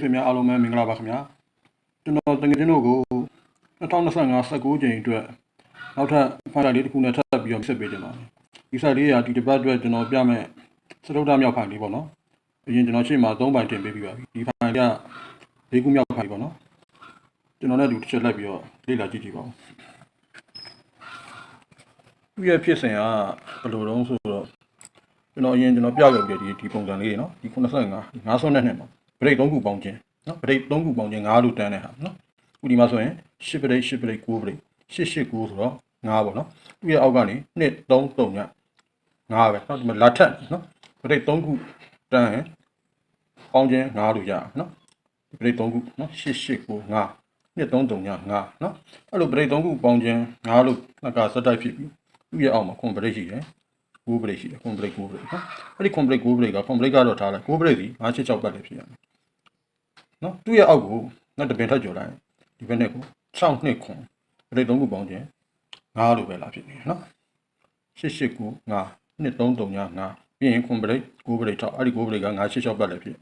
ခင်ဗျာအားလုံးပဲမင်္ဂလာပါခင်ဗျာကျွန်တော်တငယ်ချင်းတို့ကို2025 19ကြိမ်အတွက်နောက်ထပ်ဖိုင်လေးတစ်ခုနဲ့ထပ်ပြီးတော့ဆက်ပေးကြပါမယ်ဒီ site လေးကဒီတစ်ပတ်အတွက်ကျွန်တော်ပြမယ်စတုဒ္ဓမြောက်ဖိုင်လေးပေါ့နော်အရင်ကျွန်တော်ရှေ့မှာ3ပိုင်တင်ပေးပြီးပါပြီဒီဖိုင်က၄ခုမြောက်ဖိုင်ပေါ့နော်ကျွန်တော်လည်းဒီတစ်ချက်လိုက်ပြီးတော့လေ့လာကြည့်ကြည့်ပါဦးသူရဲ့ဖြစ်စဉ်ကဘယ်လိုတုံးဆိုတော့ကျွန်တော်အရင်ကျွန်တော်ပြခဲ့ပြီးဒီဒီပုံစံလေးနော်ဒီ85 5ဆုံးနဲ့နဲ့နော် ဘရိတ်3ခုပေါင်းခြင်းနော်ဘရိတ်3ခုပေါင်းခြင်း5လို့တန်းတဲ့ဟာနော်ခုဒီမှာဆိုရင်10ဘရိတ်10ဘရိတ်9ဘရိတ်889ဆိုတော့5ပေါ့နော်သူ့ရဲ့အောက်ကနေ2 3 3ည5ပဲနော်ဒီမှာလာထက်နော်ဘရိတ်3ခုတန်းရင်ပေါင်းခြင်း5လို့ရအောင်နော်ဘရိတ်3ခုနော်889 5 2 3 3ည5နော်အဲ့လိုဘရိတ်3ခုပေါင်းခြင်း5လို့နှစ်ကစက်တိုက်ဖြစ်ပြီးသူ့ရဲ့အောက်မှာခွန်ဘရိတ်ရှိတယ်9ဘရိတ်ရှိတယ်ခွန်ဘရိတ်9ဘရိတ်နော်အဲ့ဒီခွန်ဘရိတ်9ဘရိတ်ကခွန်ဘရိတ်ကတော့ထားလိုက်9ဘရိတ်စီ566ပတ်လည်းဖြစ်ရမယ် နော်သူ့ရဲ့အောက်ကိုငါတပင်ထပ်ကျော်လိုက်ဒီဘက်နဲ့ကို6နှစ်ခွန်ပရိတ်3ခုပေါင်းခြင်း9လို့ပဲလာဖြစ်နေနော်889 9နှစ်3 3ည9ပြီးရင်ခွန်ပရိတ်9ပရိတ်6အဲ့ဒီ9ပရိတ်က9 86ပတ်လည်းဖြစ်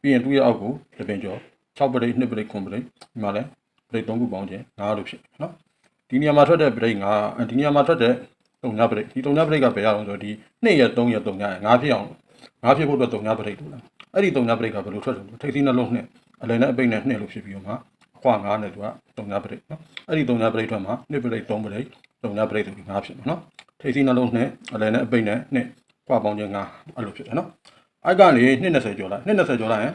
ပြီးရင်သူ့ရဲ့အောက်ကိုတပင်ကျော်6ပရိတ်2ပရိတ်ခွန်ပရိတ်ဒီမှာလည်းပရိတ်3ခုပေါင်းခြင်း9လို့ဖြစ်နော်ဒီနေရာမှာထွက်တဲ့ပရိတ်9ဒီနေရာမှာထွက်တဲ့3ညပရိတ်ဒီ3ညပရိတ်ကဘယ်ရအောင်ဆိုတော့ဒီ2ရက်3ရက်3ည9ဖြစ်အောင်9ဖြစ်ဖို့အတွက်3ညပရိတ်လို့လားအဲ့ဒီ3ညပရိတ်ကဘယ်လိုထွက်တယ်ထိပ်သီးနှလုံးနဲ့ အလယ်နဲ့အပိတ်နဲ့နှစ်လို့ဖြစ်ပြီးတော့မှအခွာ9နဲ့သူက3ညပရိတ်နော်အဲ့ဒီ3ညပရိတ်ထွက်မှာ2ပရိတ်3ပရိတ်3ညပရိတ်ဆိုပြီး9ဖြစ်မှာနော်ထိပ်သီးနှလုံးနဲ့အလယ်နဲ့အပိတ်နဲ့နှစ်ခွာပေါင်းခြင်း9အဲ့လိုဖြစ်တယ်နော်အိုက်ကနေ220ကျော်လိုက်220ကျော်လိုက်ရင်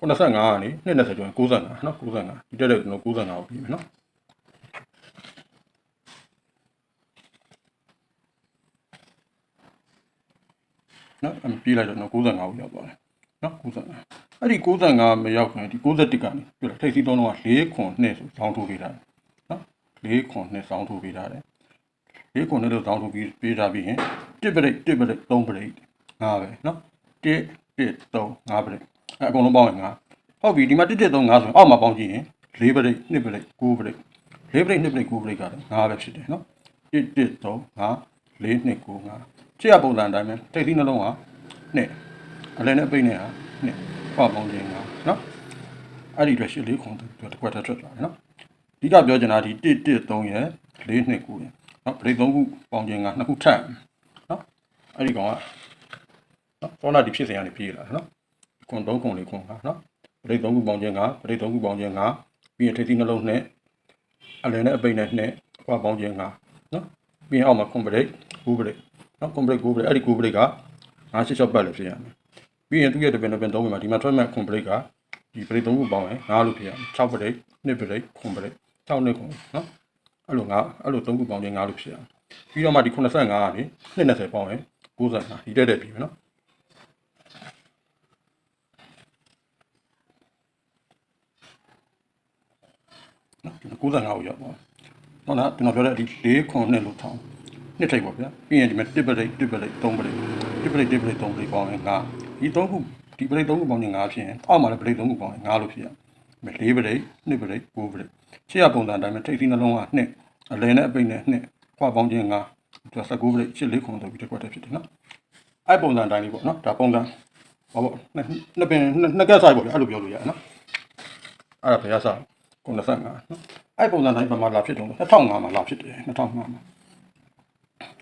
85ကနေ220ကျော်ရင်95နော်95ဒီတက်တဲ့ကျွန်တော်95ကိုပြီးမယ်နော်နော်အမပြီးလိုက်တော့နော်95ကိုရောက်သွားတယ် နော်95အဲ့ဒီ95မရောက်ခင်ဒီ61ကနေပြလိုက်ထိပ်စီးသုံးလုံးက4ခွန်2ဆိုဇောင်းထိုးပေးတာနော်4ခွန်2ဇောင်းထိုးပေးတာတယ်4ခွန်2လို့ဇောင်းထိုးပြီးပေးထားပြီးရင်1ပရိတ်1ပရိတ်3ပရိတ်5ပဲနော်1 1 3 5ပရိတ်အဲ့အကုန်လုံးပေါင်းရင်5ဟုတ်ပြီဒီမှာ1 1 3 5ဆိုရင်အောက်မှာပေါင်းကြည့်ရင်4ပရိတ်2ပရိတ်9ပရိတ်4ပရိတ်2ပရိတ်9ပရိတ်ကလည်း5ပဲဖြစ်တယ်နော်1 1 3 5 4 2 9 5ချစ်ရပုံစံအတိုင်းပဲထိပ်စီးနှလုံးက2 အလဲနဲ့ပိတ်နေတာနှစ်ခွာပေါင်းခြင်းကနော်အဲ့ဒီအတွက်ရှစ်လေးခွန်သူတစ်ခွက်ထပ်ထွက်လာတယ်နော်အဓိကပြောချင်တာဒီ1 1 3ရယ်4 2 9ရယ်နော်ဗရိတ်3ခုပေါင်းခြင်းကနှစ်ခုထပ်နော်အဲ့ဒီကောင်ကနော်ဖောနာဒီဖြစ်စဉ်ကနေပြေးလာတယ်နော်ခွန်3ခွန်လေးခွန်ကနော်ဗရိတ်3ခုပေါင်းခြင်းကဗရိတ်3ခုပေါင်းခြင်းကပြီးရင်ထိပ်သီးနှလုံးနဲ့အလဲနဲ့အပိတ်နဲ့နှစ်ခွာပေါင်းခြင်းကနော်ပြီးရင်အောက်မှာခွန်ဗရိတ်9ဗရိတ်နော်ကွန်ဗရိတ်9ဗရိတ်အဲ့ဒီ9ဗရိတ်က966ပတ်လည်းဖြစ်ရမယ် ပြီးရင်သူ့ရဲ့တပင်တပင်သုံးပင်မှာဒီမှာထွက်မဲ့ခွန်ဘရိတ်ကဒီဘရိတ်သုံးခုပေါင်းရင်9လို့ဖြစ်ရမယ်6ဘရိတ်2ဘရိတ်ခွန်ဘရိတ်6နှစ်ခွန်နော်အဲ့လို9အဲ့လိုသုံးခုပေါင်းရင်9လို့ဖြစ်ရမယ်ပြီးတော့မှဒီ85ကနေ220ပေါင်းရင်95ဒီတက်တက်ပြီမယ်နော်95ကိုရောက်ပါဟုတ်လားကျွန်တော်ပြောတဲ့ဒီ၄ခွန်နဲ့လို့ထောင်းနှစ်ထိပ်ပါဗျာပြီးရင်ဒီမှာ1ပရိတ်1ပရိတ်3ပရိတ်1ပရိတ်1ပရိတ်3ပရိတ်ပေါင်းရင်9 ဒီ3ခုဒီပရိတ်3ခုပေါင်းရင်9ဖြစ်ရင်အောက်မှာလည်းပရိတ်3ခုပေါင်းရင်9လို့ဖြစ်ရမယ်4ပရိတ်2ပရိတ်9ပရိတ်ရှေ့ရပုံစံအတိုင်းပဲထိပ်သီးနှလုံးက2အလယ်နဲ့အပိတ်နဲ့2ခွာပေါင်းခြင်း9သူက19ပရိတ်8လေးခွန်ဆိုပြီးတစ်ခွက်တည်းဖြစ်တယ်နော်အဲ့ပုံစံအတိုင်းလေးပေါ့နော်ဒါပုံစံဟောပေါ့နှစ်ပင်နှစ်ကက်ဆိုင်ပေါ့ဗျအဲ့လိုပြောလို့ရတယ်နော်အဲ့ဒါဘယ်ရစား95နော်အဲ့ပုံစံတိုင်းဘာမှလာဖြစ်တော့2005မှာလာဖြစ်တယ်2005မှာ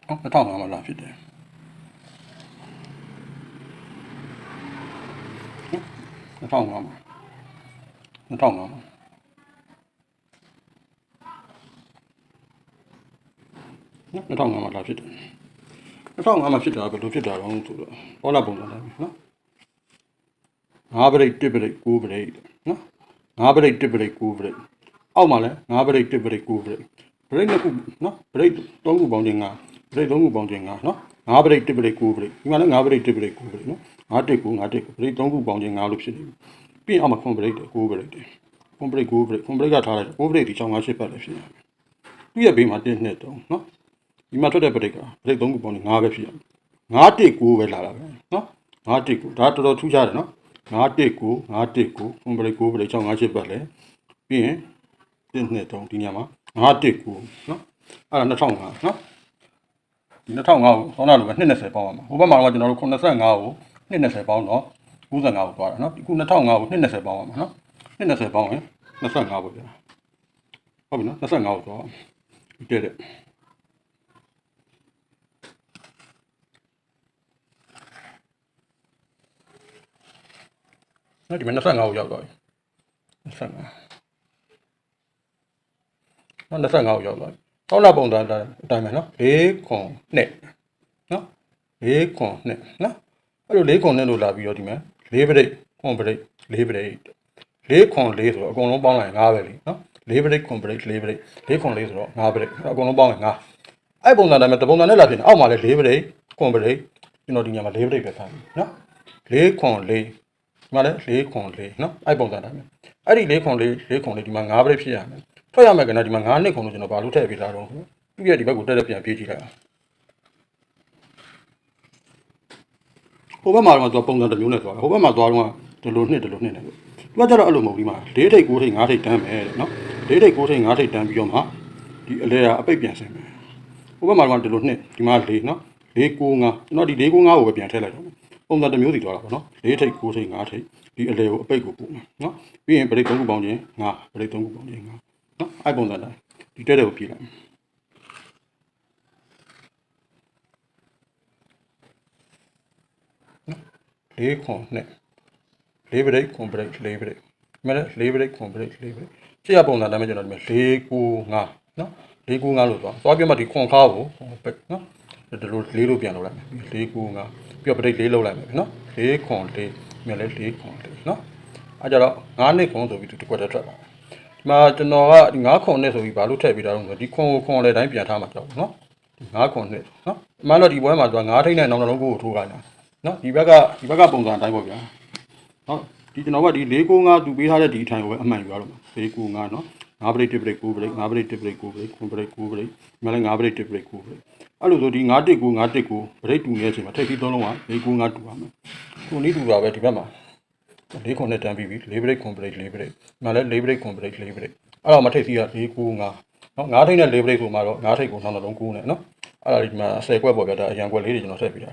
ဟုတ်2005မှာလာဖြစ်တယ် 2005မှာ2005မှာ2005မှာလာဖြစ်တယ်2005မှာဖြစ်တာဘယ်လိုဖြစ်တာလဲဆိုတော့ဟောလာပုံစံတိုင်းနော်5ပရိတ်1ပရိတ်9ပရိတ်နော်5ပရိတ်1ပရိတ်9ပရိတ်အောက်မှာလည်း5ပရိတ်1ပရိတ်9ပရိတ်ပရိတ်နှစ်ခုနော်ပရိတ်3ခုပေါင်းခြင်း5ပရိတ်3ခုပေါင်းခြင်း5နော် 5ပရိတ်1ပရိတ်9ပရိတ်ဒီမှာလည်း5ပရိတ်1ပရိတ်9ပရိတ်နော်5တက်9 5တက်9ပရိတ်3ခုပေါင်းခြင်း5လို့ဖြစ်နေပြီပြီးရင်အောက်မှာခွန်ပရိတ်9ပရိတ်တယ်ခွန်ပရိတ်9ပရိတ်ခွန်ပရိတ်ကထားလိုက်9ပရိတ်ဒီ6 5 8ပတ်လည်းဖြစ်နေပြီသူ့ရဲ့ဘေးမှာ1 2 3နော်ဒီမှာထွက်တဲ့ပရိတ်ကပရိတ်3ခုပေါင်းခြင်း5ပဲဖြစ်ရမယ်5တက်9ပဲလာတာပဲနော်5တက်9ဒါတော်တော်ထူးခြားတယ်နော်5တက်9 5တက်9ခွန်ပရိတ်9ပရိတ်6 5 8ပတ်လည်းပြီးရင်1 2 3ဒီညမှာ5တက်9နော်အဲ့ဒါ2005နော်ဒီ 2005ကိုဆောင်းလာလို့ပဲ220ပေါင်းပါမှာဟိုဘက်မှာတော့ကျွန်တော်တို့85ကို220ပေါင်းတော့95ကိုသွားတာနော်ဒီခု2005ကို220ပေါင်းရမှာနော်220ပေါင်းရင်25ပေါ့ဗျာဟုတ်ပြီနော်25ကိုသွားတဲ့တဲ့နော်ဒီမှာ25ကိုရောက်သွားပြီ25နော်25ကိုရောက်သွားပြီ ဟောက်လာပုံစံအတိုင်းပဲနော်4ခွန်နဲ့နော်4ခွန်နဲ့နော်အဲ့လို4ခွန်နဲ့လို့လာပြီးတော့ဒီမှာ4ပရိတ်ခွန်ပရိတ်4ပရိတ်4ခွန်4ဆိုတော့အကုန်လုံးပေါင်းလိုက်5ပဲလीနော်4ပရိတ်ခွန်ပရိတ်4ပရိတ်4ခွန်4ဆိုတော့5ပရိတ်အကုန်လုံးပေါင်းလိုက်5အဲ့ပုံစံတိုင်းမှာတပုံစံနဲ့လာဖြစ်နေအောက်မှာလည်း4ပရိတ်ခွန်ပရိတ်ကျွန်တော်ဒီညမှာ4ပရိတ်ပဲထားပြီနော်4ခွန်4ဒီမှာလည်း4ခွန်4နော်အဲ့ပုံစံတိုင်းပဲအဲ့ဒီ4ခွန်4 4ခွန်4ဒီမှာ5ပရိတ်ဖြစ်ရမယ် ထွက်ရမယ်ကနဒီမှာ9နှစ်ခွန်လို့ကျွန်တော်ဘာလို့ထည့်ပေးထားတော့သူ့ရဲ့ဒီဘက်ကိုတက်တက်ပြန်ပြေးကြည့်လိုက်အောင်ဟိုဘက်မှာတော့သူပုံစံတစ်မျိုးနဲ့သွားတယ်ဟိုဘက်မှာသွားတော့ဒီလိုနှစ်ဒီလိုနှစ်နဲ့သူကကြတော့အဲ့လိုမဟုတ်ဘူးဒီမှာ၄ထိပ်၉ထိပ်၅ထိပ်တန်းမယ်တဲ့နော်၄ထိပ်၉ထိပ်၅ထိပ်တန်းပြီးတော့မှဒီအလဲကအပိတ်ပြန်ဆင်းမယ်ဟိုဘက်မှာတော့ဒီလိုနှစ်ဒီမှာ၄နော်၄၉၅ကျွန်တော်ဒီ၄၉၅ကိုပဲပြန်ထည့်လိုက်တော့ပုံစံတစ်မျိုးစီသွားတာပေါ့နော်၄ထိပ်၉ထိပ်၅ထိပ်ဒီအလဲကိုအပိတ်ကိုပို့မယ်နော်ပြီးရင်ပရိတ်၃ခုပေါင်းခြင်း၅ပရိတ်၃ခုပေါင်းခြင်း၅ နော်အဲ့ပုံစံတိုင်းဒီတဲ့တဲ့ကိုပြေးလိုက်လေးခွန်နဲ့လေးပရိတ်ခွန်ပရိတ်လေးပရိတ်ဒီမဲ့လေးပရိတ်ခွန်ပရိတ်လေးပရိတ်ရှေ့ရပုံစံတိုင်းမှာကျွန်တော်ဒီမဲ့၄ကို၅နော်၄ကို၅လို့သွားသွားပြမှဒီခွန်ခါကိုပိတ်နော်ဒီလိုလေးလို့ပြန်လုပ်လိုက်မယ်၄ကို၅ပြီးတော့ပရိတ်လေးလုပ်လိုက်မယ်နော်၄ခွန်လေးမြက်လေး၄ခွန်လေးနော်အဲကြတော့9နှစ်ခွန်ဆိုပြီးဒီကွက်တက်ထွက်ပါ ဒီမှာကျွန်တော်ကဒီ9ခွန်နဲ့ဆိုပြီးဘာလို့ထည့်ပေးတာလဲဆိုတော့ဒီခွန်ကိုခွန်လေတိုင်းပြန်ထားမှာကြောက်နော်ဒီ9ခွန်နဲ့နော်အမှန်တော့ဒီဘွဲမှာသူက9ထိတ်နဲ့နောက်နှလုံးကိုထိုးခိုင်းတာနော်ဒီဘက်ကဒီဘက်ကပုံစံအတိုင်းပေါ့ဗျာနော်ဒီကျွန်တော်ကဒီ495သူပေးထားတဲ့ဒီအထိုင်ကိုပဲအမှန်ယူရတော့မှာ495နော်9ပရိတ်1ပရိတ်9ပရိတ်9ပရိတ်1ပရိတ်9ပရိတ်9ပရိတ်9ပရိတ်ဒီမှာလည်း9ပရိတ်1ပရိတ်9ပရိတ်အဲ့လိုဆိုဒီ9တစ်9 9တစ်9ပရိတ်တူနေတဲ့အချိန်မှာထိပ်ပြီးသုံးလုံးက495တူပါမယ်ခုနည်းတူပါပဲဒီဘက်မှာ ၄ခွန်နဲ့တန်းပြီးပြီ၄ပရိတ်ခွန်ပရိတ်၄ပရိတ်ဒီမှာလည်း၄ပရိတ်ခွန်ပရိတ်၄ပရိတ်အဲ့တော့မထိပ်စီက495နော်9ထိပ်နဲ့4ပရိတ်ဆိုမှတော့9ထိပ်ကိုနောက်နှလုံး9နဲ့နော်အဲ့ဒါဒီမှာ10ခွက်ပေါ့ဗျာဒါအရန်ခွက်လေးတွေကျွန်တော်ဆက်ပြီးတာ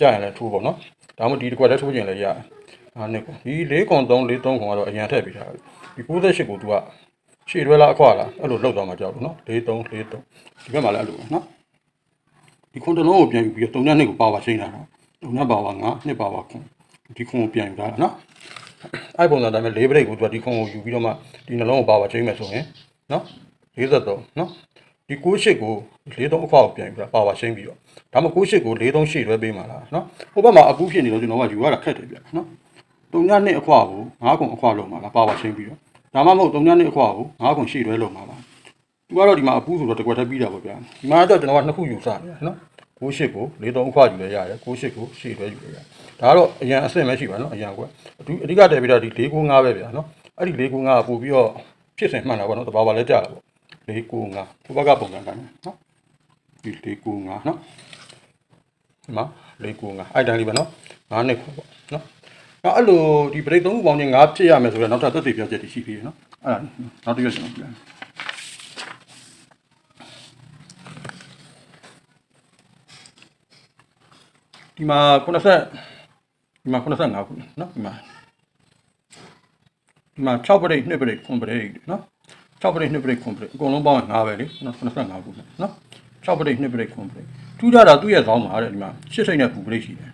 ကြာရင်လည်းထိုးပေါ့နော်ဒါမှမဟုတ်ဒီတစ်ခွက်လည်းထိုးကျင်လည်းရတယ်အားနှစ်ခွန်ဒီ၄ခွန်3 4 3ခွန်ကတော့အရန်ထည့်ပြီးတာဒီ98ကို तू ကရှေ့တွဲလားအခွာလားအဲ့လိုလောက်သွားမှကြောက်လို့နော်4 3 4 3ဒီဘက်မှာလည်းအဲ့လိုပဲနော်ဒီခွန်တစ်လုံးကိုပြန်ယူပြီးတော့3ညနှစ်ကိုပါဝါချိန်တာနော်3ညပါဝါ9နှစ်ပါဝါခွန် ဒီခွန်ကိုပြန်ယူတာနော်အဲ့ပုံစံတိုင်းပဲ၄ဘရိတ်ကို तू ကဒီခွန်ကိုယူပြီးတော့မှဒီနှလုံးကိုပါဝါချိန်မယ်ဆိုရင်နော်43နော်ဒီ68ကို43အခွာကိုပြန်ယူတာပါဝါချိန်ပြီးတော့ဒါမှ68ကို43ရှေ့တွဲပေးမှာလားနော်ဟိုဘက်မှာအကူးဖြစ်နေလို့ကျွန်တော်ကယူရတာခက်တယ်ဗျနော်3ညနှစ်အခွာကို9ခွန်အခွာလုံးမှာလားပါဝါချိန်ပြီးတော့ဒါမှမဟုတ်3ညနှစ်အခွာကို9ခွန်ရှေ့တွဲလုံးမှာလားသူကတော့ဒီမှာအပူးဆိုတော့တကွက်ထပ်ပြီးတာပေါ့ဗျာဒီမှာတော့ကျွန်တော်ကနှစ်ခုယူစားနေတာနော်68ကို43အခွာယူလဲရတယ်68ကိုရှေ့တွဲယူလဲရတယ် ဒါကတော့အရန်အဆင့်ပဲရှိပါနော်အရန်ကွက်အဓိအဓိကတည်ပြီးတော့ဒီ495ပဲဗျာနော်အဲ့ဒီ495ကပို့ပြီးတော့ဖြစ်စဉ်မှန်တာပေါ့နော်တဘာပါလဲကြာတာပေါ့495ဘုဘကပုံစံတိုင်းနော်ဒီ495နော်ဒီမှာ495အဲ့တိုင်းလေးပဲနော်9နှစ်ခွက်ပေါ့နော်နောက်အဲ့လိုဒီ break 3ခုပေါင်းချင်း9ဖြစ်ရမယ်ဆိုတော့နောက်ထပ်သက်သေပြောချက်တွေရှိသေးတယ်နော်အဲ့ဒါနောက်တစ်ရက်ကျွန်တော်ပြန်ဒီမှာ90 ဒီမှာ95ခုနော်ဒီမှာဒီမှာ6ပရိတ်2ပရိတ်9ပရိတ်နော်6ပရိတ်2ပရိတ်9ပရိတ်အကုန်လုံးပေါင်းရင်9ပဲလေနော်95ခုနော်6ပရိတ်2ပရိတ်9ပရိတ်ထူးကြတာသူ့ရဲ့ခေါင်းမှာတဲ့ဒီမှာ8ထိတ်နဲ့ပူပရိတ်ရှိတယ်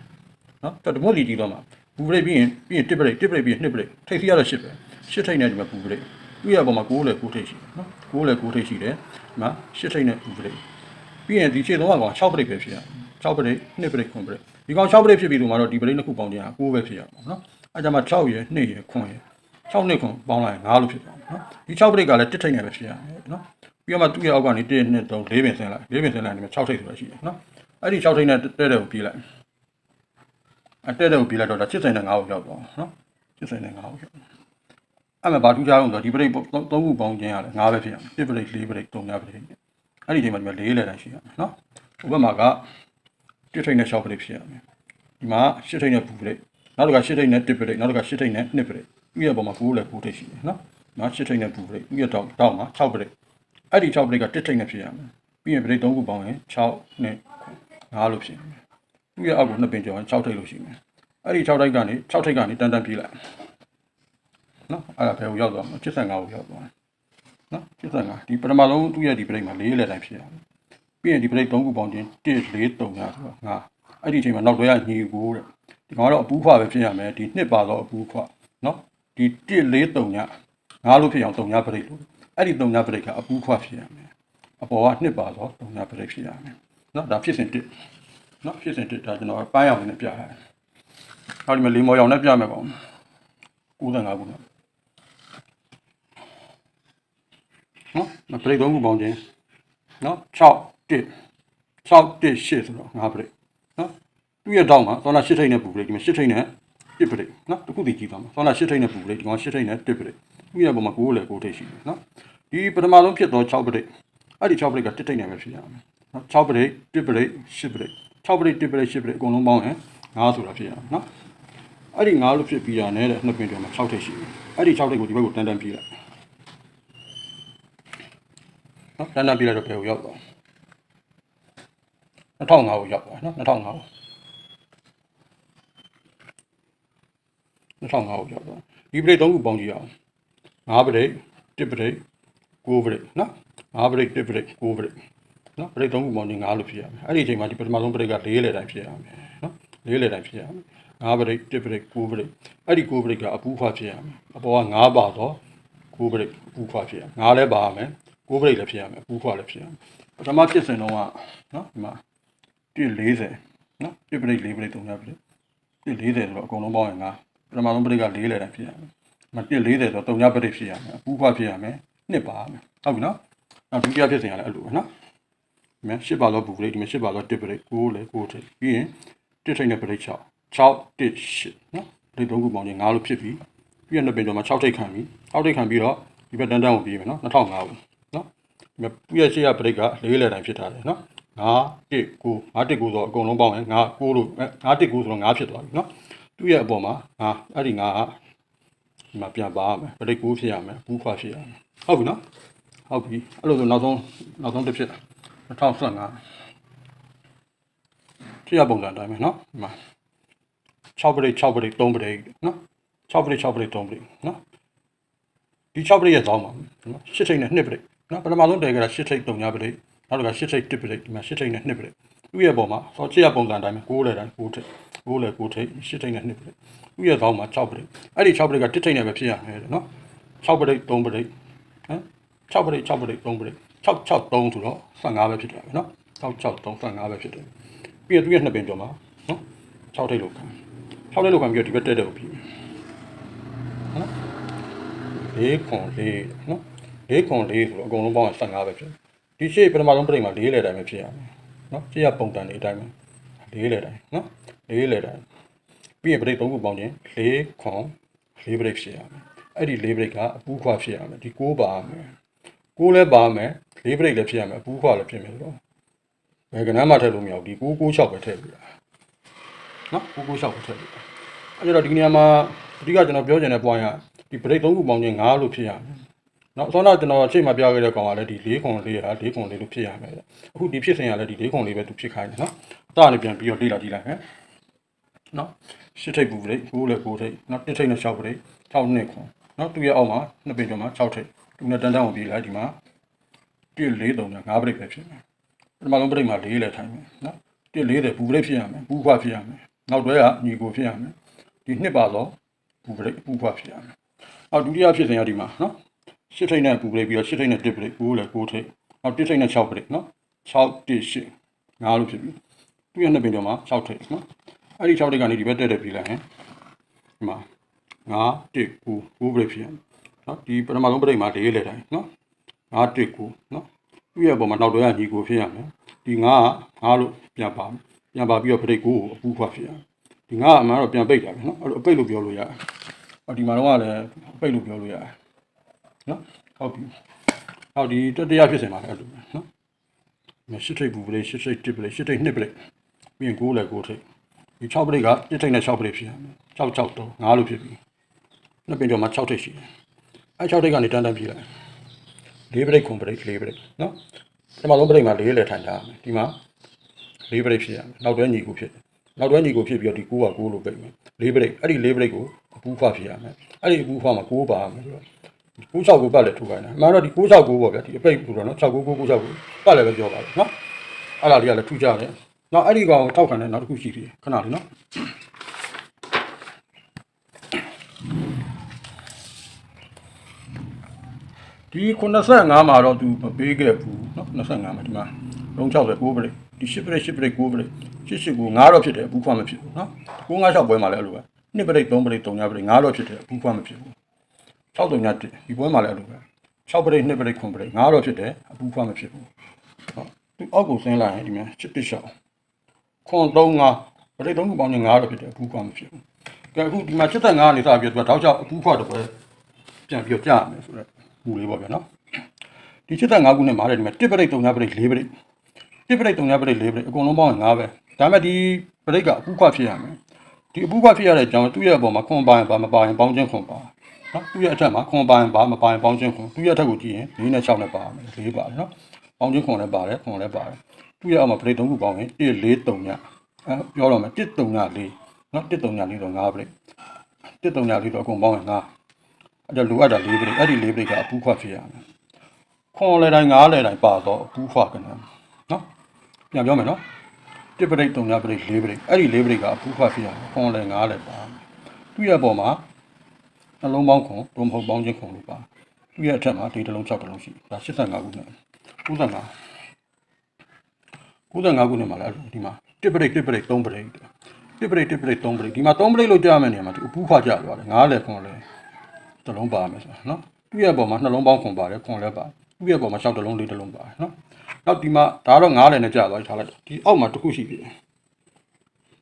နော်တော်တော်လီတီတော့မှာပူပရိတ်ပြီးရင်ပြီးရင်1ပရိတ်1ပရိတ်ပြီးရင်2ပရိတ်ထိတ်စီရတော့8ပဲ8ထိတ်နဲ့ဒီမှာပူပရိတ်သူ့ရဲ့အပေါ်မှာ9လည်း9ထိတ်ရှိတယ်နော်9လည်း9ထိတ်ရှိတယ်ဒီမှာ8ထိတ်နဲ့ပူပရိတ်ပြီးရင်ဒီခြေသုံးကောင်6ပရိတ်ပဲဖြစ်ရ6ပရိတ်2ပရိတ်9ပရိတ် ဒီကောင်6ပရိတ်ဖြစ်ပြီးတော့မှတော့ဒီပရိတ်နှစ်ခုပေါင်းခြင်းက9ပဲဖြစ်ရမှာနော်အဲကြမှာ6ရယ်2ရယ်9ရယ်6နှစ်ခွန်ပေါင်းလိုက်ရင်9လို့ဖြစ်သွားမယ်နော်ဒီ6ပရိတ်ကလည်းတစ်ထိတ်နဲ့ပဲဖြစ်ရမယ်နော်ပြီးတော့မှသူ့ရဲ့အောက်ကနေ1 2 3 4ပင်ဆင်းလိုက်4ပင်ဆင်းလိုက်ဒီမှာ6ထိတ်ဆိုတာရှိတယ်နော်အဲ့ဒီ6ထိတ်နဲ့တဲ့တဲ့ကိုပြေးလိုက်အတဲ့တဲ့ကိုပြေးလိုက်တော့ဒါ80နဲ့9ကိုရောက်သွားနော်80နဲ့9ကိုရောက်အဲ့မှာဘာထူးခြားလို့ဆိုတော့ဒီပရိတ်3ခုပေါင်းခြင်းရတယ်9ပဲဖြစ်ရမယ်1ပရိတ်4ပရိတ်3ပရိတ်အဲ့ဒီချိန်မှာဒီမှာ4လဲတိုင်းရှိရမယ်နော်ဥပမာက 1ထိတ်နဲ့6ပရိတ်ဖြစ်ရမယ်ဒီမှာ8ထိတ်နဲ့ပူပရိတ်နောက်တစ်ခါ8ထိတ်နဲ့1ပရိတ်နောက်တစ်ခါ8ထိတ်နဲ့2ပရိတ်သူ့ရဲ့ပုံမှာ9လည်း9ထိတ်ရှိတယ်နော်နောက်8ထိတ်နဲ့ပူပရိတ်သူ့ရဲ့တောက်တောက်မှာ6ပရိတ်အဲ့ဒီ6ပရိတ်က1ထိတ်နဲ့ဖြစ်ရမယ်ပြီးရင်ပရိတ်3ခုပေါင်းရင်6နဲ့9လို့ဖြစ်မယ်သူ့ရဲ့အောက်ကို2ပင်ကျော်ရင်6ထိတ်လို့ရှိမယ်အဲ့ဒီ6တိုက်ကနေ6ထိပ်ကနေတန်းတန်းပြေးလိုက်နော်အဲ့ဒါဘယ်ကိုရောက်သွားမလဲ85ကိုရောက်သွားတယ်နော်85ဒီပထမဆုံးသူ့ရဲ့ဒီ break မှာ၄လက်တိုင်းဖြစ်ရမယ် ပြီးရင်ဒီ break 3ခုပေါင်းခြင်း1 4 3ရဆိုတော့ငါအဲ့ဒီအချိန်မှာနောက်တွဲကညီကိုတဲ့ဒီကောင်ကတော့အပူးခွာပဲဖြစ်ရမယ်ဒီနှစ်ပါတော့အပူးခွာနော်ဒီ1 4 3ညငါလို့ဖြစ်အောင်3ည break လို့အဲ့ဒီ3ည break ကအပူးခွာဖြစ်ရမယ်အပေါ်ကနှစ်ပါတော့3ည break ဖြစ်ရမယ်နော်ဒါဖြစ်စဉ်1နော်ဖြစ်စဉ်1ဒါကျွန်တော်ပန်းရောင်နဲ့ပြရတယ်ဟောဒီမှာလေးမော်ရောင်နဲ့ပြမယ်ကောင်95ခုနော်နော်မ break 3ခုပေါင်းခြင်းနော်6 1 6 1 8ဆိုတော့5 break နော်သူ့ရဲ့တောင်းမှာသောနာ8ထိပ်နဲ့ပူ break ဒီမှာ8ထိပ်နဲ့1 break နော်တစ်ခုတည်းကြည့်သွားမှာသောနာ8ထိပ်နဲ့ပူ break ဒီကောင်8ထိပ်နဲ့1 break သူ့ရဲ့ပုံမှာ9လည်း9ထိပ်ရှိတယ်နော်ဒီပထမဆုံးဖြစ်တော့6 break အဲ့ဒီ6 break က1ထိပ်နဲ့ပဲဖြစ်ရမယ်နော်6 break 1 break 8 break 6 break 1 break 8 break အကုန်လုံးပေါင်းရင်9ဆိုတာဖြစ်ရမယ်နော်အဲ့ဒီ9လို့ဖြစ်ပြီးတာနဲ့တဲ့နှစ်ပင်တွေမှာ6ထိပ်ရှိတယ်အဲ့ဒီ6ထိပ်ကိုဒီဘက်ကိုတန်းတန်းပြေးလိုက်နော်တန်းတန်းပြေးလိုက်တော့ဘယ်ကိုရောက်သွား 2005ကိုရောက်သွားနော်2005ကို2005ကိုရောက်သွားဒီပရိတ်3ခုပေါင်းကြည့်အောင်5ပရိတ်1ပရိတ်9ပရိတ်နော်5ပရိတ်1ပရိတ်9ပရိတ်နော်ပရိတ်3ခုပေါင်းကြည့်5လို့ဖြစ်ရမယ်အဲ့ဒီအချိန်မှာဒီပထမဆုံးပရိတ်က4လေတိုင်းဖြစ်ရမယ်နော်4လေတိုင်းဖြစ်ရမယ်5ပရိတ်1ပရိတ်9ပရိတ်အဲ့ဒီ9ပရိတ်ကအပူခွာဖြစ်ရမယ်အပေါ်က5ပါတော့9ပရိတ်အပူခွာဖြစ်ရမယ်5လည်းပါရမယ်9ပရိတ်လည်းဖြစ်ရမယ်အပူခွာလည်းဖြစ်ရမယ်ပထမဖြစ်စဉ်တော့ကနော်ဒီမှာ 140နော်1ပရိတ်4ပရိတ်3ပရိတ်140ဆိုတော့အကုန်လုံးပေါင်းရင်ငါပထမဆုံးပရိတ်က4လေတိုင်းဖြစ်ရမယ်မ140ဆိုတော့3ညပရိတ်ဖြစ်ရမယ်အပူခွာဖြစ်ရမယ်နှစ်ပါရမယ်ဟုတ်ပြီနော်နောက်ဒုတိယဖြစ်စဉ်ကလည်းအဲ့လိုပဲနော်ဒီမှာ10ပါတော့ဘူးပရိတ်ဒီမှာ10ပါတော့1ပရိတ်9လေ9ထိပ်ပြီးရင်1ထိပ်နဲ့ပရိတ်6 6 1 8နော်ပရိတ်3ခုပေါင်းရင်9လို့ဖြစ်ပြီပြီးရင်တော့ပြင်ကျော်မှာ6ထိပ်ခံပြီ6ထိပ်ခံပြီးတော့ဒီဘက်တန်းတန်းကိုပြေးမယ်နော်2005ဘူးနော်ဒီမှာပြည့်ရရှိရပရိတ်က4လေတိုင်းဖြစ်ထားတယ်နော် 9 1 9 9 1 9ဆိုတော့အကုန်လုံးပေါင်းရင်9 9လို့9 1 9ဆိုတော့9ဖြစ်သွားပြီနော်သူ့ရဲ့အပေါ်မှာငါအဲ့ဒီငါကဒီမှာပြန်ပါရမယ်ပရိတ်9ဖြစ်ရမယ်ဘူးခွာဖြစ်ရမယ်ဟုတ်ပြီနော်ဟုတ်ပြီအဲ့လိုဆိုနောက်ဆုံးနောက်ဆုံးတစ်ဖြစ်2015ဖြစ်ရပုံစံအတိုင်းပဲနော်ဒီမှာ6ပရိတ်6ပရိတ်3ပရိတ်နော်6ပရိတ်6ပရိတ်3ပရိတ်နော်ဒီ6ပရိတ်ရဲ့သောင်းပါနော်8ထိပ်နဲ့2ပရိတ်နော်ပထမဆုံးတည်ကြတာ8ထိပ်3ညပရိတ် နောက်တစ်ခါ8ထိပ်1ပရိတ်ဒီမှာ8ထိပ်နဲ့2ပရိတ်သူ့ရဲ့ပုံမှာဆောချစ်ရပုံစံအတိုင်းပဲ6လေတိုင်း6ထိပ်6လေ6ထိပ်8ထိပ်နဲ့2ပရိတ်သူ့ရဲ့သောင်းမှာ6ပရိတ်အဲ့ဒီ6ပရိတ်က1ထိပ်နဲ့ပဲဖြစ်ရမယ်တဲ့နော်6ပရိတ်3ပရိတ်ဟမ်6ပရိတ်6ပရိတ်3ပရိတ်6 6 3ဆိုတော့15ပဲဖြစ်တယ်ပဲနော်6 6 3 15ပဲဖြစ်တယ်ပြီးရသူ့ရဲ့နှစ်ပင်ကျော်မှာနော်6ထိပ်လောက်ခံ6ထိပ်လောက်ခံပြီးတော့ဒီဘက်တက်တဲ့ကိုပြီးနော်၄ခွန်၄နော်၄ခွန်၄ဆိုတော့အကုန်လုံးပေါင်းရင်15ပဲဖြစ် ဒီရှေ့ပထမဆုံးပြိတ်မှာ၄လေတိုင်းပဲဖြစ်ရမယ်နော်ရှေ့ကပုံတန်နေအတိုင်းပဲ၄လေတိုင်းနော်၄လေတိုင်းပြီးရင်ပြိတ်၃ခုပေါင်းခြင်း၄ခွန်၄ပြိတ်ဖြစ်ရမယ်အဲ့ဒီ၄ပြိတ်ကအပူးခွာဖြစ်ရမယ်ဒီ9ပါမယ်9လည်းပါမယ်၄ပြိတ်လည်းဖြစ်ရမယ်အပူးခွာလည်းဖြစ်မယ်ဆိုတော့ဘယ်ကဏ္ဍမှာထည့်လို့မရဘူးဒီ996ပဲထည့်ပြရနော်996ပဲထည့်ပြအဲ့တော့ဒီနေရာမှာအဓိကကျွန်တော်ပြောချင်တဲ့ point ကဒီ break 3ခုပေါင်းခြင်း9လို့ဖြစ်ရမယ် နော်အစောကကျွန်တော်ချိန်မှာပြခဲ့တဲ့ကောင်ကလည်းဒီ၄ခွန်လေးဟာ၄ခွန်လေးလို့ဖြစ်ရမယ်အခုဒီဖြစ်စဉ်ကလည်းဒီ၄ခွန်လေးပဲသူဖြစ်ခိုင်းတယ်နော်အသားနဲ့ပြန်ပြီးတော့လေ့လာကြည့်လိုက်မယ်နော်ရှစ်ထိပ်ပူပရိတ်ကိုလည်းကိုထိပ်နော်တစ်ထိပ်နဲ့6ပရိတ်6နှစ်ခွန်နော်သူရဲ့အောက်မှာနှစ်ပင်ကျော်မှာ6ထိပ်သူနဲ့တန်းတန်းကိုပြေးလိုက်ဒီမှာ1 4 3 5ပရိတ်ပဲဖြစ်မယ်ပထမဆုံးပရိတ်မှာ၄လည်းထိုင်မယ်နော်1 40ပူပရိတ်ဖြစ်ရမယ်ပူခွဖြစ်ရမယ်နောက်တွဲကညီကိုဖြစ်ရမယ်ဒီနှစ်ပါတော့ပူပရိတ်ပူခွဖြစ်ရမယ်အောက်ဒုတိယဖြစ်စဉ်ကဒီမှာနော် ရှစ်ထိပ်နဲ့ပူပရိတ်ပြီးတော့ရှစ်ထိပ်နဲ့တစ်ပရိတ်ကိုလည်းကိုထိပ်နောက်တစ်ထိပ်နဲ့6ပရိတ်နော်6 1 8 5လို့ဖြစ်ပြီသူရဲ့နှစ်ပင်ကျော်မှာ6ထိပ်နော်အဲ့ဒီ6ထိပ်ကနေဒီဘက်တက်တက်ပြီးလိုက်ဟင်ဒီမှာ9 1 9 9ပရိတ်ဖြစ်ရမယ်နော်ဒီပထမဆုံးပရိတ်မှာ၄လေတိုင်းနော်9 1 9နော်သူ့ရဲ့ပုံမှာနောက်တွဲကညီကိုဖြစ်ရမယ်ဒီ9က9လို့ပြန်ပါမယ်ပြန်ပါပြီးတော့ပရိတ်ကိုအပူခွဖြစ်ရမယ်ဒီ9ကအမှန်တော့ပြန်ပိတ်တာပဲနော်အဲ့လိုအပိတ်လို့ပြောလို့ရတယ်အော်ဒီမှာတော့ကလည်းအပိတ်လို့ပြောလို့ရတယ် နော်ဟုတ်ပြီဟောဒီတတရားဖြစ်စင်ပါလေအဲ့လိုပဲနော်မရှစ်ထိပ်ဘူးပလေးရှစ်ထိပ်တစ်ပလေးရှစ်ထိပ်နှစ်ပလေးပြီးရင်9လဲ9ထိပ်ဒီ6ပလေးကတစ်ထိပ်နဲ့6ပလေးဖြစ်ရမယ်6 6 3 5လို့ဖြစ်ပြီနှစ်ပင်ကျော်မှာ6ထိပ်ရှိတယ်အဲ6ထိပ်ကနေတန်းတန်းပြေးလိုက်၄ပရိတ်ခွန်ပရိတ်၄ပရိတ်နော်ပထမဆုံးပရိတ်မှာ၄လဲထိုင်ထားရမယ်ဒီမှာ၄ပရိတ်ဖြစ်ရမယ်နောက်တွဲညီကူဖြစ်တယ်နောက်တွဲညီကိုဖြစ်ပြီးတော့ဒီ9က9လို့ပိတ်မယ်၄ပရိတ်အဲ့ဒီ၄ပရိတ်ကိုအပူခွဖြစ်ရမယ်အဲ့ဒီအပူခွမှာ9ပါမယ်ဆိုတော့ 96ကိုပတ်လည်းထူခိုင်းတယ်အမှန်တော့ဒီ969ပေါ့ဗျာဒီအပိတ်ဆိုတော့နော်69996ကိုပတ်လည်းပဲပြောပါလို့နော်အဲ့ဒါလေးကလည်းထူကြတယ်နောက်အဲ့ဒီကောင်ကိုထောက်ခံတဲ့နောက်တစ်ခုရှိသေးတယ်ခဏလေးနော်ဒီ85မှာတော့သူမပေးခဲ့ဘူးเนาะ25မှာဒီမှာလုံး60 9ပရိတ်ဒီ10ပရိတ်10ပရိတ်9ပရိတ်88ကို9တော့ဖြစ်တယ်ဘူးခွမဖြစ်ဘူးเนาะ956ပွဲမှာလည်းအဲ့လိုပဲ2ပရိတ်3ပရိတ်3ညပရိတ်9တော့ဖြစ်တယ်ဘူးခွမဖြစ်ဘူး 6တုံည1ဒီပွဲမှာလည်းအဲ့လိုပဲ6ပရိတ်2ပရိတ်9ပရိတ်9တော့ဖြစ်တယ်အဘူးခွမဖြစ်ဘူးဟောသူအောက်ကိုဆင်းလိုက်ရင်ဒီမှာ7တစ်ရှောက်ခွန်3 5ပရိတ်3ခုပေါင်းရင်9တော့ဖြစ်တယ်အဘူးခွမဖြစ်ဘူးကဲအခုဒီမှာ75ကနေစပြီးတော့သူကတောက်ချောက်အဘူးခွတော့ပဲပြန်ပြီးတော့ကြာမယ်ဆိုတော့မူလေးပေါ့ဗျာနော်ဒီ75ခုနဲ့မားတယ်ဒီမှာ1ပရိတ်3ညပရိတ်4ပရိတ်1ပရိတ်3ညပရိတ်4ပရိတ်အကုန်လုံးပေါင်းရင်5ပဲဒါပေမဲ့ဒီပရိတ်ကအပူခွဖြစ်ရမယ်ဒီအပူခွဖြစ်ရတဲ့အကြောင်းသူ့ရဲ့အပေါ်မှာခွန်ပါရင်ပါမပါရင်ပေါင်းချင်းခွန်ပါ နော်သူ့ရဲ့အထက်မှာခွန်ပါရင်ပါမပါရင်ပေါင်းချင်းခွန်သူ့ရဲ့အထက်ကိုကြည့်ရင်၄နဲ့6နဲ့ပါမယ်၄ပါတယ်နော်ပေါင်းချင်းခွန်လည်းပါတယ်ခွန်လည်းပါတယ်သူ့ရဲ့အောက်မှာပရိတ်3ခုပေါင်းရင်1 4 3ညအဲပြောတော့မယ်1 3ည4နော်1 3ည4တော့5ပရိတ်1 3ည4တော့အကုန်ပေါင်းရင်5အဲ့ဒါလိုအပ်တာ4ပရိတ်အဲ့ဒီ4ပရိတ်ကအပူခွဖြစ်ရမယ်ခွန်လေတိုင်းငားလေတိုင်းပါတော့ဘူးဖွာကနံနော်ပြန်ပြောမယ်နော်တစ်ပရိတ်တုံညာပရိတ်လေးပရိတ်အဲ့ဒီလေးပရိတ်ကအဘူးဖွာဖြစ်ရမယ်ခွန်လေငားလေပါသူ့ရဲ့အပေါ်မှာ နှလုံးပေါင်းခွန်ဒုံမဟုတ်ပေါင်းချင်းခွန်လို့ပါသူ့ရဲ့အထက်မှာဒီတစ်လုံး6တစ်လုံးရှိဒါ85ခုနဲ့95 95ခုနဲ့မှာလည်းဒီမှာတစ်ပရိတ်တစ်ပရိတ်3ပရိတ်တစ်ပရိတ်တစ်ပရိတ်3ပရိတ်ဒီမှာ3ပရိတ်လို့ကြားမယ်နေရာမှာဒီအဘူးဖွာကြသွားတယ်ငားလေခွန်လေတစ်လုံးပါမယ်ဆိုနော်သူ့ရဲ့အပေါ်မှာနှလုံးပေါင်းခွန်ပါတယ်ခွန်လည်းပါဥပြပေါ်မှာ6တလုံး4တလုံးပါတယ်နော်နောက်ဒီမှာဒါကတော့9လည်းနဲ့ကြာသွားပြီထားလိုက်ဒီအောက်မှာတစ်ခုရှိသေးတယ်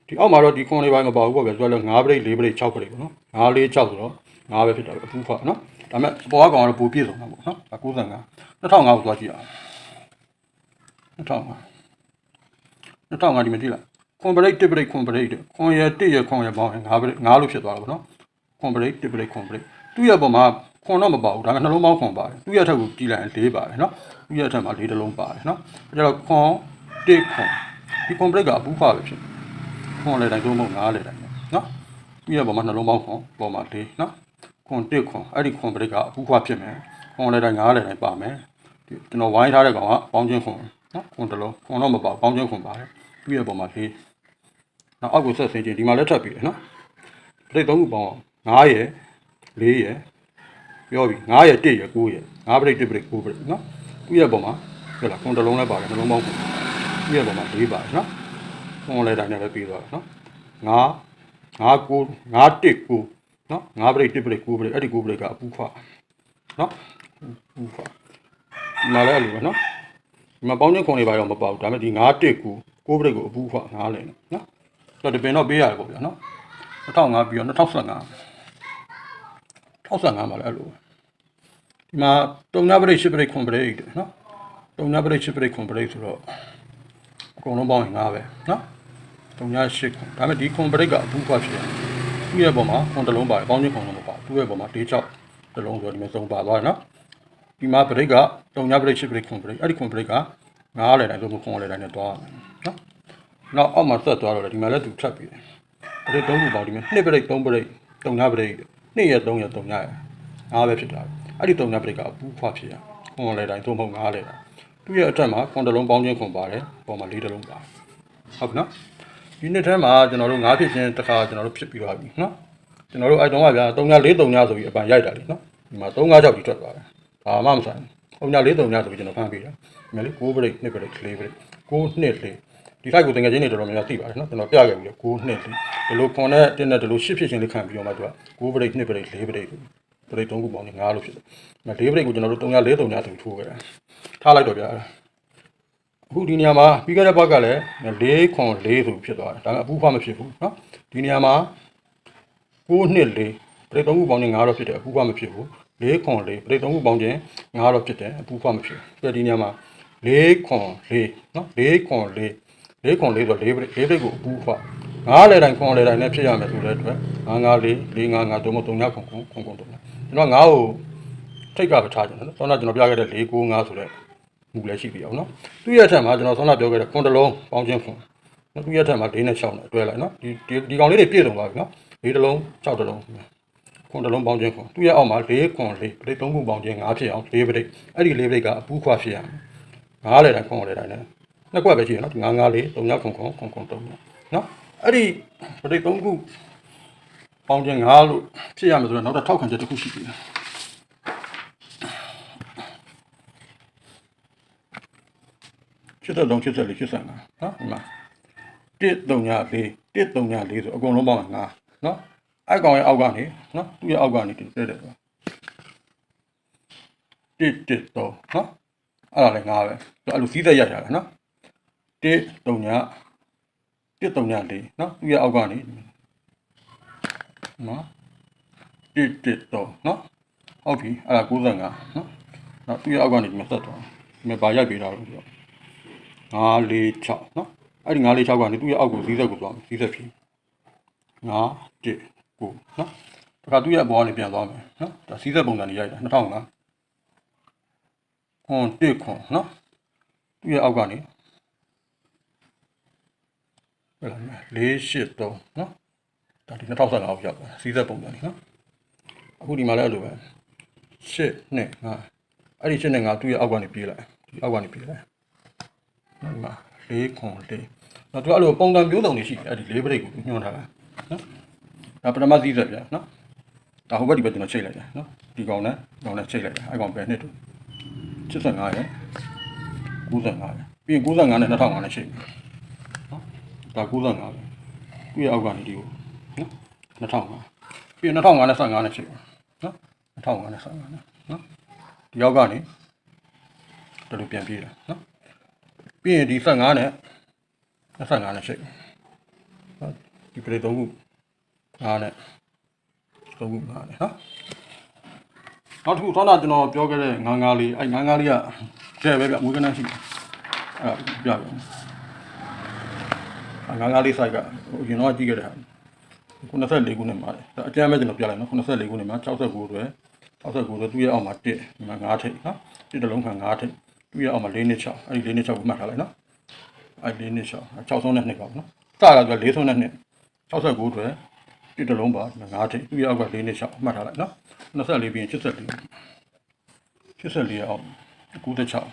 ဒီအောက်မှာတော့ဒီခွန်လေးပိုင်းမပါဘူးပေါ့ဗျာဆိုတော့9ပရိတ်4ပရိတ်6ပရိတ်ပေါ့နော်9 4 6ဆိုတော့ 9ပဲဖြစ်တာပဲအပူခွာနော်ဒါပေမဲ့အပေါ်ကကောင်ကတော့ပိုပြည့်စုံတာပေါ့နော်ဒါ95 2005ကိုသွားကြည့်အောင်2005 2005ဒီမှာကြည့်လိုက်ခွန်ပရိတ်1ပရိတ်ခွန်ပရိတ်ခွန်ရ1ရခွန်ရပေါင်းရင်9ပရိတ်9လို့ဖြစ်သွားတာပေါ့နော်ခွန်ပရိတ်1ပရိတ်ခွန်ပရိတ်သူ့ရဲ့ပုံမှာခွန်တော့မပါဘူးဒါကနှလုံးပေါင်းခွန်ပါတယ်သူ့ရဲ့အထက်ကိုကြည့်လိုက်ရင်၄ပါတယ်နော်သူ့ရဲ့အထက်မှာ၄တလုံးပါတယ်နော်အဲဒါတော့ခွန်1ခွန်ဒီခွန်ပရိတ်ကအပူခွာပဲဖြစ်ခွန်လေတိုင်းသုံးပုံ9လေတိုင်းနော်သူ့ရဲ့ပုံမှာနှလုံးပေါင်းခွန်ပုံမှာ၄နော် ခွန်1ခွန်အဲ့ဒီခွန်ပရိတ်ကအပူခွာဖြစ်မယ်ခွန်လေတိုင်း9လေတိုင်းပါမယ်ဒီကျွန်တော်ဝိုင်းထားတဲ့ကောင်ကပေါင်းချင်းခွန်နော်ခွန်တလုံးခွန်တော့မပါဘူးပေါင်းချင်းခွန်ပါတယ်သူ့ရဲ့ပုံမှာ၄နောက်အောက်ကိုဆက်ဆင်းချင်းဒီမှာလက်ထပ်ပြီးတယ်နော်ပရိတ်သုံးခုပေါင်း9ရယ်4ရယ်ပြောပြီ9ရက်1ရက်9ရက်9ပရိတ်1ပရိတ်9ပရိတ်နော်သူ့ရဲ့ပုံမှာဟုတ်လားခွန်တစ်လုံးလည်းပါတယ်နှလုံးပေါင်းခွန်သူ့ရဲ့ပုံမှာ၄ပါတယ်နော်ခွန်လည်းတိုင်းနဲ့ပဲပြီးသွားတယ်နော်9 9 9 9 1 9 နော်9ပရိတ်1ပရိတ်9ပရိတ်အဲ့ဒီ9ပရိတ်ကအပူခွာနော်ပူခွာဒီမှာလည်းအဲ့လိုပဲနော်ဒီမှာပေါင်းချင်းခွန်တွေပါတော့မပေါ့ဒါပေမဲ့ဒီ9 1 9 9ပရိတ်ကိုအပူခွာ9လဲနော်တော့ဒီပင်တော့ပေးရတယ်ပေါ့ဗျာနော်2005ပြီးတော့2015 65မှာလည်းအဲ့လိုပဲဒီမှာတုံနာပရိတ်ရှစ်ပရိတ်ခွန်ပရိတ်တဲ့နော်တုံနာပရိတ်ရှစ်ပရိတ်ခွန်ပရိတ်ဆိုတော့အကုန်လုံးပေါင်းရင်9ပဲနော်တုံနာရှစ်ခွန်ဒါပေမဲ့ဒီခွန်ပရိတ်ကအဘူးခွာဖြစ်တယ် သူ့ရဲ့ပုံမှာခွန်တစ်လုံးပါတယ်ပေါင်းချင်းခွန်လုံးမပါဘူးသူ့ရဲ့ပုံမှာ၄6တစ်လုံးဆိုတော့ဒီမှာစုံပါသွားတယ်နော်ဒီမှာပရိတ်ကတုံနာပရိတ်ရှစ်ပရိတ်ခွန်ပရိတ်အဲ့ဒီခွန်ပရိတ်က9လေတိုင်းဆိုခွန်လေတိုင်းနဲ့တွားမယ်နော်နောက်အောက်မှာဆက်သွားတော့လေဒီမှာလည်းသူထပ်ပြီးတယ်ပရိတ်၃ခုပေါင်းဒီမှာ2ပရိတ်3ပရိတ်တုံနာပရိတ်2ရက်3ရက်3ရက်9ပဲဖြစ်တာအဲ့ဒီတုံနာပရိတ်ကအပူခွာဖြစ်ရခွန်လေတိုင်းသုံးဖို့9လေတိုင်းသူ့ရဲ့အထက်မှာခွန်တစ်လုံးပေါင်းချင်းခွန်ပါတယ်ပေါ်မှာ၄တစ်လုံးပါဟုတ်ပြီနော် ဒီနှစ်ထဲမှာကျွန်တော်တို့9ဖြစ်ချင်းတစ်ခါကျွန်တော်တို့ဖြစ်ပြီးသွားပြီနော်ကျွန်တော်တို့အဲ့တုန်းကဗျာ3ည4 3ညဆိုပြီးအပန်ရိုက်တာလीနော်ဒီမှာ3 9 6ကြီးထွက်သွားတယ်ဘာမှမဆိုင်ဘူး3ည4 3ညဆိုပြီးကျွန်တော်ဖမ်းပြီးတာဒီမှာလေ6 break 2 break 4 break 6နှစ်လေဒီ site ကိုတင်ငယ်ချင်းတွေတော်တော်များများသိပါတယ်နော်ကျွန်တော်ပြခဲ့ပြီလေ6နှစ်လေဒီလိုခွန်နဲ့တင်းနဲ့ဒီလို10ဖြစ်ချင်းလေးခံပြီးတော့မှသူက6 break 2 break 4 break ပရိတ်3ခုပေါင်းနေ9လို့ဖြစ်တယ်။ဒါ၄ပရိတ်ကိုကျွန်တော်တို့3ည4 3ညဆိုထိုးခဲ့တာ။ထားလိုက်တော့ဗျာ။ အခုဒီနေရာမှာပြီးခဲ့တဲ့ဘက်ကလည်း4ခွန်4ဆိုဖြစ်သွားတယ်။ဒါပေမဲ့အပူဖမဖြစ်ဘူးနော်။ဒီနေရာမှာ9နှစ်4ပရိတ်3ခုပေါင်းနေ9တော့ဖြစ်တယ်အပူဖမဖြစ်ဘူး။4ခွန်4ပရိတ်3ခုပေါင်းခြင်း9တော့ဖြစ်တယ်အပူဖမဖြစ်ဘူး။ပြီးတော့ဒီနေရာမှာ4ခွန်4နော်4ခွန်4 4ခွန်4ဆိုတော့4ပရိတ်4ပရိတ်ကိုအပူဖငါးလေတိုင်းခွန်လေတိုင်းနဲ့ဖြစ်ရမယ်ဆိုတဲ့အတွက်ငါးငါးလေးလေးငါးငါးတို့မ3ညခွန်ခွန်ခွန်ခွန်တို့ကျွန်တော်ငါ့ကိုထိတ်ကပဲထားကြတယ်နော်ဆောင်းကကျွန်တော်ပြခဲ့တဲ့4 9 5ဆိုတဲ့ မူလည်းရှိပြီအောင်နော်သူ့ရဲ့အထက်မှာကျွန်တော်ဆောင်းကပြောခဲ့တဲ့ခွန်တစ်လုံးပေါင်းချင်းခွန်နော်သူ့ရဲ့ထက်မှာ၄နဲ့6နဲ့အတွဲလိုက်နော်ဒီဒီဒီကောင်လေးတွေပြည့်စုံသွားပြီနော်၄တစ်လုံး6တစ်လုံးခွန်တစ်လုံးပေါင်းခြင်းခွန်သူ့ရဲ့အောက်မှာ၄ခွန်၄ပရိတ်၃ခုပေါင်းခြင်း၅ဖြစ်အောင်၄ပရိတ်အဲ့ဒီ၄ပရိတ်ကအပူးခွာဖြစ်ရမယ်ငါးလေတိုင်းခွန်လေတိုင်းနဲ့နှစ်ကွက်ပဲရှိရနော်ဒီငါးငါးလေး၃ညခွန်ခွန်ခွန်ခွန်၃ညနော်အဲ့ဒီပရိတ်၃ခုပေါင်းခြင်း၅လို့ဖြစ်ရမယ်ဆိုတော့နောက်တစ်ထောက်ခံချက်တစ်ခုရှိသေးတယ် 83 84 85နော်ဒီမှာ1394 1394ဆိုအကုန်လုံးပေါင်းမှာ9နော်အဲ့ကောင်ရဲ့အောက်ကနေနော်သူ့ရဲ့အောက်ကနေတက်တယ်ဆိုတာတစ်တစ်တော့နော်အဲ့ဒါလည်း9ပဲသူအဲ့လိုစီးသက်ရိုက်ရတာနော်တစ်တုံညာတစ်တုံညာလေးနော်သူ့ရဲ့အောက်ကနေနော်တစ်တစ်တော့နော်ဟုတ်ပြီအဲ့ဒါ95နော်နောက်သူ့ရဲ့အောက်ကနေဒီမှာဆက်သွားဒီမှာဗာရိုက်ပေးတာလို့ပြော 546เนาะအဲ့ဒီ546ကနေသူ့ရဲ့အောက်ကို40ကိုသွား40ဖြစ်519ကိုเนาะဒါကသူ့ရဲ့အပေါ်ကနေပြန်သွားမယ်เนาะဒါ40ပုံစံနေရိုက်တာ2005ခွန်တစ်ခွန်เนาะသူ့ရဲ့အောက်ကနေဘယ်လိုလဲ483เนาะဒါဒီ2015အောက်ရောက်သွား40ပုံစံနေเนาะအခုဒီမှာလည်းအဲ့လိုပဲ8 2 5အဲ့ဒီ8 2 5သူ့ရဲ့အောက်ကနေပြေးလိုက်ဒီအောက်ကနေပြေးလိုက် ဒီမှာ၄ခွန်၄တော့သူအဲ့လိုပုံစံမျိုးစုံတွေရှိတယ်အဲ့ဒီလေးပရိတ်ကိုညွှန်ထားတာနော်ဒါပထမစည်းဆက်ပြန်နော်ဒါဟိုဘက်ဒီဘက်ကျွန်တော်ချိန်လိုက်တယ်နော်ဒီကောင်နဲ့ဒီကောင်နဲ့ချိန်လိုက်တယ်အဲ့ကောင်ပဲနှစ်တူ85ရယ်95ရယ်ပြီးရင်95နဲ့2005နဲ့ချိန်ပြီနော်ဒါ95ပဲပြီးရအောက်ကနေဒီကိုနော်2005ပြီးရင်2005နဲ့15နဲ့ချိန်ပြီနော်2005နဲ့15နဲ့နော်ဒီရောက်ကနေဒါလိုပြန်ပြေးတယ်နော် ပြီးရင်ဒီ15နဲ့25နဲ့ရှိတ်နော်ဒီပရိသုံးခု5နဲ့သုံးခု5နဲ့နော်နောက်တစ်ခုသောတာကျွန်တော်ပြောခဲ့တဲ့ငန်းကားလေးအဲ့ငန်းကားလေးကတဲ့ပဲဗျအမွေးကနန်းရှိတယ်အဲ့ဒါပြပြငန်းကားလေး site ကဟိုရင်တော့ကြည့်ခဲ့တဲ့ဟာ94ခုနဲ့မှာတယ်ဒါအကျမ်းပဲကျွန်တော်ပြလိုက်နော်94ခုနဲ့မှာ69အတွက်69အတွက်သူ့ရဲ့အောက်မှာ1ဒီမှာ9ထိပ်နော်1တစ်လုံးခံ9ထိပ် သူ့ရဲ့အောက်မှာ4နဲ့6အဲ့ဒီ4နဲ့6ကိုမှတ်ထားလိုက်နော်အဲ့4နဲ့6 6ဆုံးနဲ့2ပေါ့နော်စတာက4ဆုံးနဲ့2 69အတွက်1တစ်လုံးပါ9ထိပ်သူ့ရဲ့အောက်က4နဲ့6မှတ်ထားလိုက်နော်24ပြီးရင်84 84ရဲ့အောက်96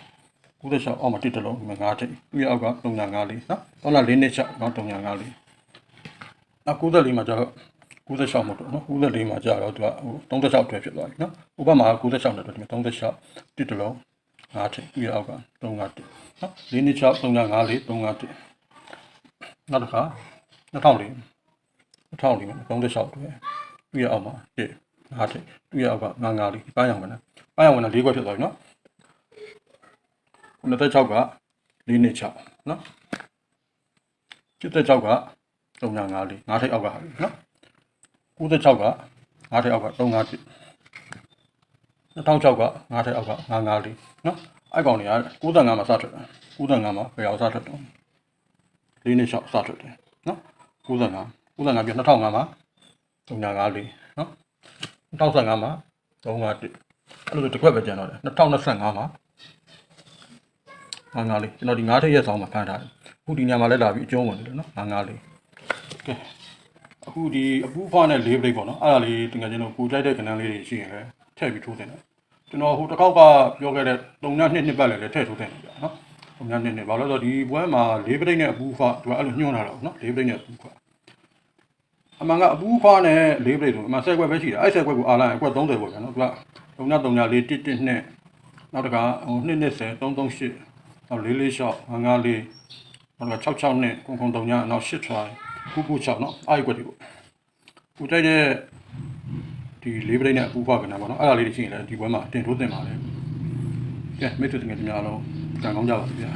96အောက်မှာ1တစ်လုံး9ထိပ်သူ့ရဲ့အောက်က395လေးနော်တော့လာ4နဲ့6နော်395လေးနောက်94မှာကျတော့96မဟုတ်တော့နော်94မှာကျတော့သူကဟို36အတွက်ဖြစ်သွားပြီနော်ဥပမာ96နဲ့တော့ဒီမှာ36တစ်တလုံး 5ထိပ်ပြီးအောက်က351နော်4နှစ်6 354 351နောက်တစ်ခါ2004 2004မှာ36အတွက်ပြီးအောက်မှာ1 5ထိပ်ပြီးအောက်က954လေးပန်းရောင်ဝင်တယ်ပန်းရောင်ဝင်တာ၄ခွက်ဖြစ်သွားပြီနော်96က4နှစ်6နော်76က354လေး5ထိပ်အောက်ကဟာပြီနော်96က5ထိပ်အောက်က351 2006က9ထက်အောက်က954နော်အဲ့ကောင်တွေက95မှာစထွက်တာ95မှာဘယ်အောင်စထွက်တော့၄နဲ့6စထွက်တယ်နော်95 95ပြ2005မှာ3954နော်2015မှာ351အဲ့လိုတစ်ခွက်ပဲကျန်တော့တယ်2025မှာ954ကျွန်တော်ဒီ9ထက်ရက်ဆောင်မှာဖမ်းထားတယ်အခုဒီညမှာလည်းလာပြီးအကျုံးဝင်တယ်နော်954ကဲအခုဒီအပူဖွားနဲ့လေးပရိတ်ပေါ့နော်အဲ့ဒါလေးတင်ငယ်ချင်းတို့ပူကြိုက်တဲ့ကဏ္ဍလေးတွေရှိရင်လည်း ထည့်ပြီးထိုးတင်တယ်ကျွန်တော်ဟိုတစ်ခေါက်ကပြောခဲ့တဲ့3ညနှစ်နှစ်ပတ်လည်းလည်းထည့်ထိုးတင်တယ်ဗျာနော်3ညနှစ်နှစ်ဘာလို့လဲဆိုတော့ဒီပွဲမှာလေးပရိတ်နဲ့အပူဖွားသူကအဲ့လိုညွှန်းလာတော့နော်လေးပရိတ်နဲ့အပူဖွားအမှန်ကအပူဖွားနဲ့လေးပရိတ်ဆိုအမှန်ဆက်ကွက်ပဲရှိတယ်အဲ့ဆက်ကွက်ကိုအားလိုက်အကွက်30ပေါ့ဗျာနော်သူက3ည3ညလေး1 1နှစ်နောက်တစ်ခါဟို2 20 338နောက်4 4 6 5 5 4နောက်က6 6နဲ့ခုံခုံ3ညနောက်8 try 9 9 6နော်အဲ့ကွက်တွေပေါ့ပူတိုက်တဲ့ ဒီလေးပလိတ်နဲ့အပူဖွားကဏ္ဍပေါ့နော်အဲ့ဒါလေးတွေရှိရင်လည်းဒီဘွဲမှာတင်ထိုးတင်ပါလေကဲမိတ်ဆွေတကယ်များလုံးကံကောင်းကြပါစေဗျာ